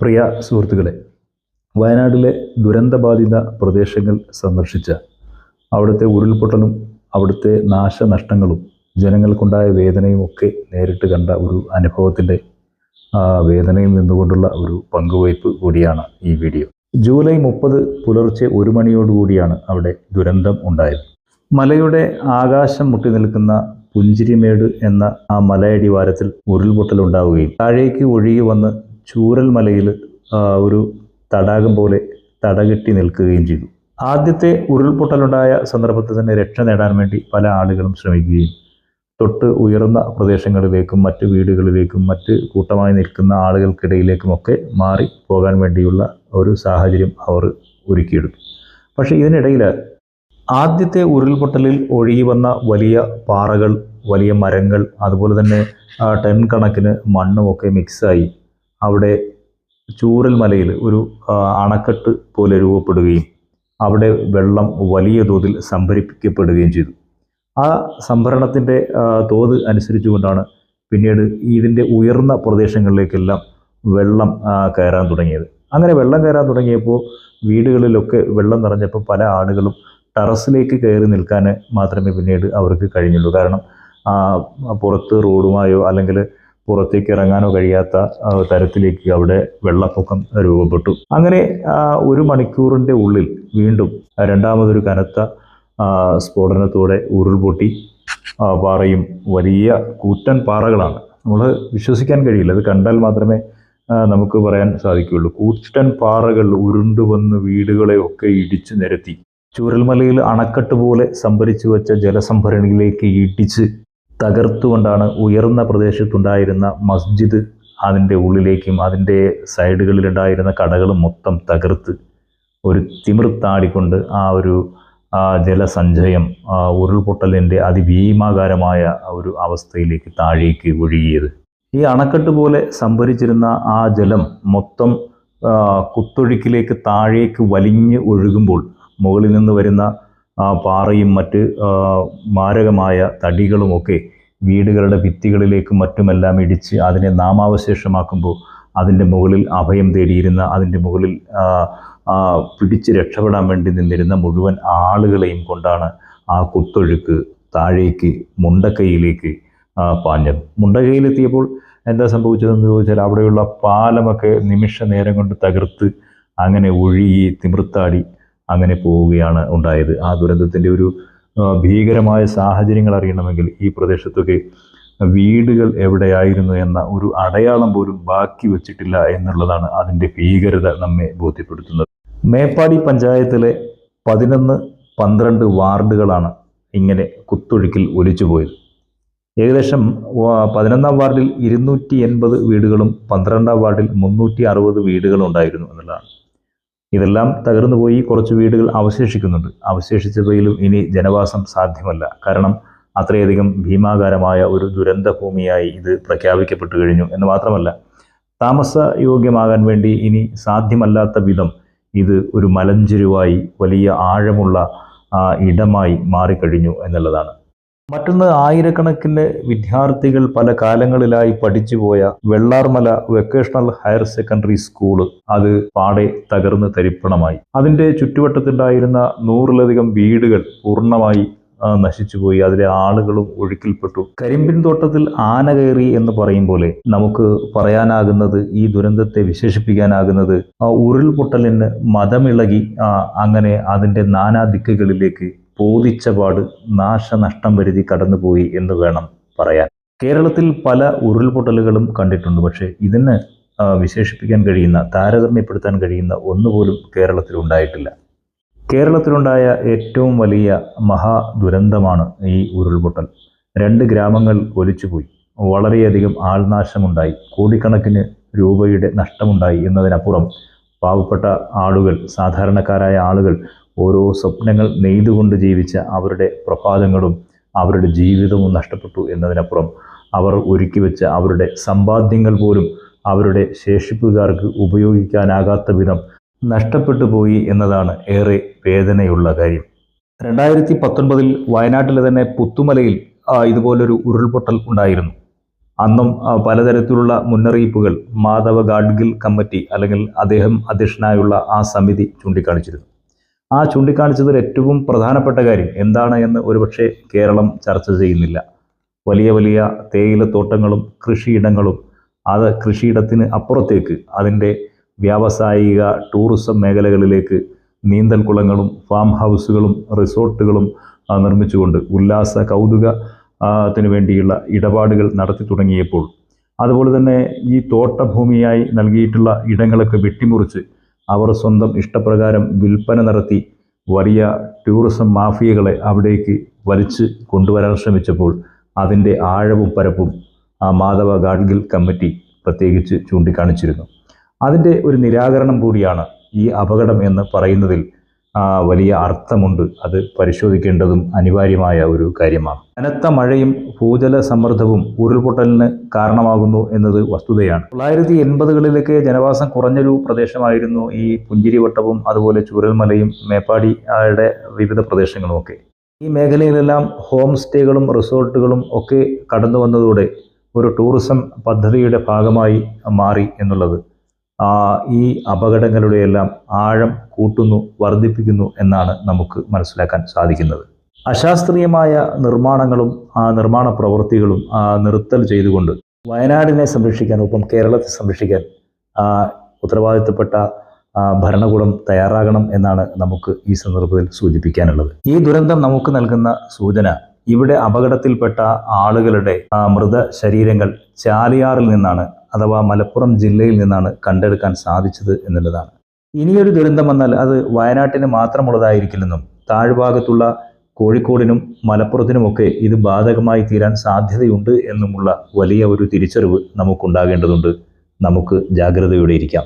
പ്രിയ സുഹൃത്തുക്കളെ വയനാട്ടിലെ ദുരന്തബാധിത പ്രദേശങ്ങൾ സന്ദർശിച്ച അവിടുത്തെ ഉരുൾപൊട്ടലും അവിടുത്തെ നാശനഷ്ടങ്ങളും ജനങ്ങൾക്കുണ്ടായ വേദനയും ഒക്കെ നേരിട്ട് കണ്ട ഒരു അനുഭവത്തിന്റെ വേദനയിൽ നിന്നുകൊണ്ടുള്ള ഒരു പങ്കുവയ്പ് കൂടിയാണ് ഈ വീഡിയോ. ജൂലൈ മുപ്പത് പുലർച്ചെ ഒരു മണിയോടുകൂടിയാണ് അവിടെ ദുരന്തം ഉണ്ടായത്. മലയുടെ ആകാശം മുട്ടി നിൽക്കുന്ന പുഞ്ചിരിമേട് എന്ന ആ മലയടിവാരത്തിൽ ഉരുൾപൊട്ടലുണ്ടാവുകയും താഴേക്ക് ഒഴുകി വന്ന് ചൂരൽ മലയിൽ ഒരു തടാകം പോലെ തടകെട്ടി നിൽക്കുകയും ചെയ്തു. ആദ്യത്തെ ഉരുൾപൊട്ടലുണ്ടായ സന്ദർഭത്തിൽ തന്നെ രക്ഷ നേടാൻ വേണ്ടി പല ആളുകളും ശ്രമിക്കുകയും തൊട്ട് ഉയർന്ന പ്രദേശങ്ങളിലേക്കും മറ്റ് വീടുകളിലേക്കും മറ്റ് കൂട്ടമായി നിൽക്കുന്ന ആളുകൾക്കിടയിലേക്കുമൊക്കെ മാറി പോകാൻ വേണ്ടിയുള്ള ഒരു സാഹചര്യം അവർ ഒരുക്കിയെടുത്തു. പക്ഷേ ഇതിനിടയിൽ ആദ്യത്തെ ഉരുൾപൊട്ടലിൽ ഒഴുകി വന്ന വലിയ പാറകൾ വലിയ മരങ്ങൾ അതുപോലെ തന്നെ ടൺ കണക്കിന് മണ്ണുമൊക്കെ മിക്സായി അവിടെ ചൂരൽ മലയിൽ ഒരു അണക്കെട്ട് പോലെ രൂപപ്പെടുകയും അവിടെ വെള്ളം വലിയ തോതിൽ സംഭരിക്കപ്പെടുകയും ചെയ്തു. ആ സംഭരണത്തിന്റെ തോത് അനുസരിച്ചുകൊണ്ടാണ് പിന്നീട് ഇതിന്റെ ഉയർന്ന പ്രദേശങ്ങളിലേക്കെല്ലാം വെള്ളം കയറാൻ തുടങ്ങിയത്. അങ്ങനെ വെള്ളം കയറാൻ തുടങ്ങിയപ്പോൾ വീടുകളിലൊക്കെ വെള്ളം നിറഞ്ഞപ്പോൾ പല ആളുകളും ടെറസിലേക്ക് കയറി നിൽക്കാൻ മാത്രമേ പിന്നീട് അവർക്ക് കഴിഞ്ഞുള്ളൂ. കാരണം പുറത്ത് റോഡുമായോ അല്ലെങ്കിൽ പുറത്തേക്ക് ഇറങ്ങാനോ കഴിയാത്ത തരത്തിലേക്ക് അവിടെ വെള്ളപ്പൊക്കം രൂപപ്പെട്ടു. അങ്ങനെ ഒരു മണിക്കൂറിന്റെ ഉള്ളിൽ വീണ്ടും രണ്ടാമതൊരു കനത്ത സ്ഫോടനത്തോടെ ഉരുൾപൊട്ടി പാറയും വലിയ കൂറ്റൻ പാറകളാണ്. നമ്മൾ വിശ്വസിക്കാൻ കഴിയില്ല. അത് കണ്ടാൽ മാത്രമേ നമുക്ക് പറയാൻ സാധിക്കുകയുള്ളൂ. കൂറ്റൻ പാറകൾ ഉരുണ്ടുവന്ന് വീടുകളെ ഒക്കെ ഇടിച്ചു നിരത്തി. ചൂരൽമലയിൽ അണക്കെട്ട് പോലെ സംഭരിച്ചു വെച്ച ജലസംഭരണിയിലേക്ക് ഇടിച്ച് തകർത്തുകൊണ്ടാണ് ഉയർന്ന പ്രദേശത്തുണ്ടായിരുന്ന മസ്ജിദ് അതിന്റെ ഉള്ളിലേക്കും അതിന്റെ സൈഡുകളിലുണ്ടായിരുന്ന കടകളും മൊത്തം തകർത്ത് ഒരു തിമിർത്താടിക്കൊണ്ട് ആ ഒരു ജലസഞ്ചയം ഉരുൾപൊട്ടലിന്റെ അതിഭീമാകാരമായ ഒരു അവസ്ഥയിലേക്ക് താഴേക്ക് ഒഴുകിയത്. ഈ അണക്കെട്ട് പോലെ സംഭരിച്ചിരുന്ന ആ ജലം മൊത്തം കുത്തൊഴുക്കിലേക്ക് താഴേക്ക് വലിഞ്ഞ് ഒഴുകുമ്പോൾ മുകളിൽ നിന്ന് വരുന്ന ആ, പാറയും മറ്റ് മാരകമായ തടികളുമൊക്കെ വീടുകളുടെ ഭിത്തികളിലേക്കും മറ്റുമെല്ലാം ഇടിച്ച് അതിനെ നാമാവശേഷമാക്കുമ്പോൾ അതിന്റെ മുകളിൽ അഭയം തേടിയിരുന്ന അതിന്റെ മുകളിൽ പിടിച്ച് രക്ഷപ്പെടാൻ വേണ്ടി നിന്നിരുന്ന മുഴുവൻ ആളുകളെയും കൊണ്ടാണ് ആ കുത്തൊഴുക്ക് താഴേക്ക് മുണ്ടക്കൈയിലേക്ക് പാഞ്ഞത്. മുണ്ടക്കൈയിലെത്തിയപ്പോൾ എന്താ സംഭവിച്ചതെന്ന് ചോദിച്ചാൽ അവിടെയുള്ള പാലമൊക്കെ നിമിഷ നേരം കൊണ്ട് തകർത്ത് അങ്ങനെ ഒഴുകി തിമിർത്താടി അങ്ങനെ പോവുകയാണ് ഉണ്ടായത്. ആ ദുരന്തത്തിന്റെ ഒരു ഭീകരമായ സാഹചര്യങ്ങൾ അറിയണമെങ്കിൽ ഈ പ്രദേശത്തൊക്കെ വീടുകൾ എവിടെയായിരുന്നു എന്ന ഒരു അടയാളം പോലും ബാക്കി വച്ചിട്ടില്ല എന്നുള്ളതാണ് അതിന്റെ ഭീകരത നമ്മെ ബോധ്യപ്പെടുത്തുന്നത്. മേപ്പാടി പഞ്ചായത്തിലെ പതിനൊന്ന് പന്ത്രണ്ട് വാർഡുകളാണ് ഇങ്ങനെ കുത്തൊഴുക്കിൽ ഒലിച്ചുപോയത് ഏകദേശം പതിനൊന്നാം വാർഡിൽ ഇരുന്നൂറ്റി എൺപത് വീടുകളും പന്ത്രണ്ടാം വാർഡിൽ മുന്നൂറ്റി അറുപത് വീടുകളും ഉണ്ടായിരുന്നു എന്നുള്ളതാണ്. ഇതെല്ലാം തകർന്നു പോയി കുറച്ച് വീടുകൾ അവശേഷിക്കുന്നുണ്ട്. അവശേഷിച്ചവയിലും ഇനി ജനവാസം സാധ്യമല്ല. കാരണം അത്രയധികം ഭീമാകാരമായ ഒരു ദുരന്ത ഭൂമിയായി ഇത് പ്രഖ്യാപിക്കപ്പെട്ടു കഴിഞ്ഞു എന്ന് മാത്രമല്ല താമസയോഗ്യമാകാൻ വേണ്ടി ഇനി സാധ്യമല്ലാത്ത വിധം ഇത് ഒരു മലഞ്ചെരുവായി വലിയ ആഴമുള്ള ഇടമായി മാറിക്കഴിഞ്ഞു എന്നുള്ളതാണ്. മറ്റൊന്ന് ആയിരക്കണക്കിന് വിദ്യാർത്ഥികൾ പല കാലങ്ങളിലായി പഠിച്ചുപോയ Vellarmala vocational higher secondary school അത് പാടെ തകർന്ന് തരിപ്പണമായി. അതിന്റെ ചുറ്റുവട്ടത്തുണ്ടായിരുന്ന നൂറിലധികം വീടുകൾ പൂർണമായി നശിച്ചുപോയി. അതിലെ ആളുകളും ഒഴുക്കിൽപ്പെട്ടു. കരിമ്പിൻ തോട്ടത്തിൽ ആന കയറി എന്ന് പറയും പോലെ നമുക്ക് പറയാനാകുന്നത് ഈ ദുരന്തത്തെ വിശേഷിപ്പിക്കാനാകുന്നത് ഉരുൾപൊട്ടലിന് മതമിളകി അങ്ങനെ അതിന്റെ നാനാ ദിക്കുകളിലേക്ക് പോതിച്ചപാട് നാശനഷ്ടം വരുതി കടന്നുപോയി എന്ന് വേണം പറയാൻ. കേരളത്തിൽ പല ഉരുൾപൊട്ടലുകളും കണ്ടിട്ടുണ്ട്. പക്ഷേ ഇതിന് വിശേഷിപ്പിക്കാൻ കഴിയുന്ന താരതമ്യപ്പെടുത്താൻ കഴിയുന്ന ഒന്നുപോലും കേരളത്തിൽ ഉണ്ടായിട്ടില്ല. കേരളത്തിലുണ്ടായ ഏറ്റവും വലിയ മഹാ ദുരന്തമാണ് ഈ ഉരുൾപൊട്ടൽ. രണ്ട് ഗ്രാമങ്ങൾ ഒലിച്ചുപോയി. വളരെയധികം ആൾനാശമുണ്ടായി. കോടിക്കണക്കിന് രൂപയുടെ നഷ്ടമുണ്ടായി എന്നതിനപ്പുറം പാവപ്പെട്ട ആളുകൾ സാധാരണക്കാരായ ആളുകൾ ഓരോ സ്വപ്നങ്ങൾ നെയ്തുകൊണ്ട് ജീവിച്ച അവരുടെ പ്രഭാതങ്ങളും അവരുടെ ജീവിതവും നഷ്ടപ്പെട്ടു എന്നതിനപ്പുറം അവർ ഒരുക്കി വെച്ച അവരുടെ സമ്പാദ്യങ്ങൾ പോലും അവരുടെ ശേഷിപ്പുകാർക്ക് ഉപയോഗിക്കാനാകാത്ത വിധം നഷ്ടപ്പെട്ടു പോയി എന്നതാണ് ഏറെ വേദനയുള്ള കാര്യം. രണ്ടായിരത്തി പത്തൊൻപതിൽ വയനാട്ടിലെ തന്നെ പുത്തുമലയിൽ ഇതുപോലൊരു ഉരുൾപൊട്ടൽ ഉണ്ടായിരുന്നു. അന്നും പലതരത്തിലുള്ള മുന്നറിയിപ്പുകൾ മാധവ ഗാഡ്ഗിൽ കമ്മിറ്റി അല്ലെങ്കിൽ അദ്ദേഹം അധ്യക്ഷനായുള്ള ആ സമിതി ചൂണ്ടിക്കാണിച്ചിരുന്നു. ആ ചൂണ്ടിക്കാണിച്ചതിൽ ഏറ്റവും പ്രധാനപ്പെട്ട കാര്യം. എന്താണ് എന്ന് ഒരുപക്ഷെ കേരളം ചർച്ച ചെയ്യുന്നില്ല. വലിയ വലിയ തേയിലത്തോട്ടങ്ങളും കൃഷിയിടങ്ങളും അത് കൃഷിയിടത്തിന് അപ്പുറത്തേക്ക് അതിന്റെ വ്യാവസായിക ടൂറിസം മേഖലകളിലേക്ക് നീന്തൽ കുളങ്ങളും ഫാം ഹൗസുകളും റിസോർട്ടുകളും നിർമ്മിച്ചുകൊണ്ട് ഉല്ലാസ കൗതുക ത്തിനു വേണ്ടിയുള്ള ഇടപാടുകൾ നടത്തി തുടങ്ങിയപ്പോൾ അതുപോലെ തന്നെ ഈ തോട്ടഭൂമിയായി നൽകിയിട്ടുള്ള ഇടങ്ങളൊക്കെ വെട്ടിമുറിച്ച് അവർ സ്വന്തം ഇഷ്ടപ്രകാരം വിൽപ്പന നടത്തി വലിയ ടൂറിസം മാഫിയകളെ അവിടേക്ക് വലിച്ച് കൊണ്ടുവരാൻ ശ്രമിച്ചപ്പോൾ അതിന്റെ ആഴവും പരപ്പും ആ മാധവ ഗാഡ്ഗിൽ കമ്മിറ്റി പ്രത്യേകിച്ച് ചൂണ്ടിക്കാണിച്ചിരുന്നു. അതിന്റെ ഒരു നിരാകരണം കൂടിയാണ് ഈ അപകടം എന്ന് പറയുന്നതിൽ വലിയ അർത്ഥമുണ്ട്. അത് പരിശോധിക്കേണ്ടതും അനിവാര്യമായ ഒരു കാര്യമാണ്. കനത്ത മഴയും ഭൂജല സമ്മർദ്ദവും ഉരുൾപൊട്ടലിന് കാരണമാകുന്നു എന്നത് വസ്തുതയാണ്. തൊള്ളായിരത്തി എൺപതുകളിലൊക്കെ ജനവാസം കുറഞ്ഞൊരു പ്രദേശമായിരുന്നു ഈ പുഞ്ചിരിവട്ടവും അതുപോലെ ചൂരൽമലയും മേപ്പാടിയുടെ വിവിധ പ്രദേശങ്ങളുമൊക്കെ. ഈ മേഖലയിലെല്ലാം ഹോം സ്റ്റേകളും റിസോർട്ടുകളും ഒക്കെ കടന്നു വന്നതോടെ ഒരു ടൂറിസം പദ്ധതിയുടെ ഭാഗമായി മാറി എന്നുള്ളത്. ഈ അപകടങ്ങളുടെയെല്ലാം ആഴം കൂട്ടുന്നു വർദ്ധിപ്പിക്കുന്നു എന്നാണ് നമുക്ക് മനസ്സിലാക്കാൻ സാധിക്കുന്നത്. അശാസ്ത്രീയമായ നിർമ്മാണങ്ങളും ആ നിർമ്മാണ പ്രവൃത്തികളും നിർത്തൽ ചെയ്തുകൊണ്ട് വയനാടിനെ സംരക്ഷിക്കാൻ ഒപ്പം കേരളത്തെ സംരക്ഷിക്കാൻ ഉത്തരവാദിത്തപ്പെട്ട ഭരണകൂടം തയ്യാറാകണം എന്നാണ് നമുക്ക് ഈ സന്ദർഭത്തിൽ സൂചിപ്പിക്കാനുള്ളത്. ഈ ദുരന്തം നമുക്ക് നൽകുന്ന സൂചന ഇവിടെ അപകടത്തിൽപ്പെട്ട ആളുകളുടെ ആ, മൃത ശരീരങ്ങൾ ചാലിയാറിൽ നിന്നാണ് അഥവാ മലപ്പുറം ജില്ലയിൽ നിന്നാണ് കണ്ടെടുക്കാൻ സാധിച്ചത് എന്നുള്ളതാണ്. ഇനിയൊരു ദുരന്തം വന്നാൽ അത് വയനാട്ടിന് മാത്രമുള്ളതായിരിക്കില്ലെന്നും താഴ്ഭാഗത്തുള്ള കോഴിക്കോടിനും മലപ്പുറത്തിനുമൊക്കെ ഇത് ബാധകമായി തീരാൻ സാധ്യതയുണ്ട് എന്നുമുള്ള വലിയ ഒരു തിരിച്ചറിവ് നമുക്കുണ്ടാകേണ്ടതുണ്ട്. നമുക്ക് ജാഗ്രതയോടെ ഇരിക്കാം.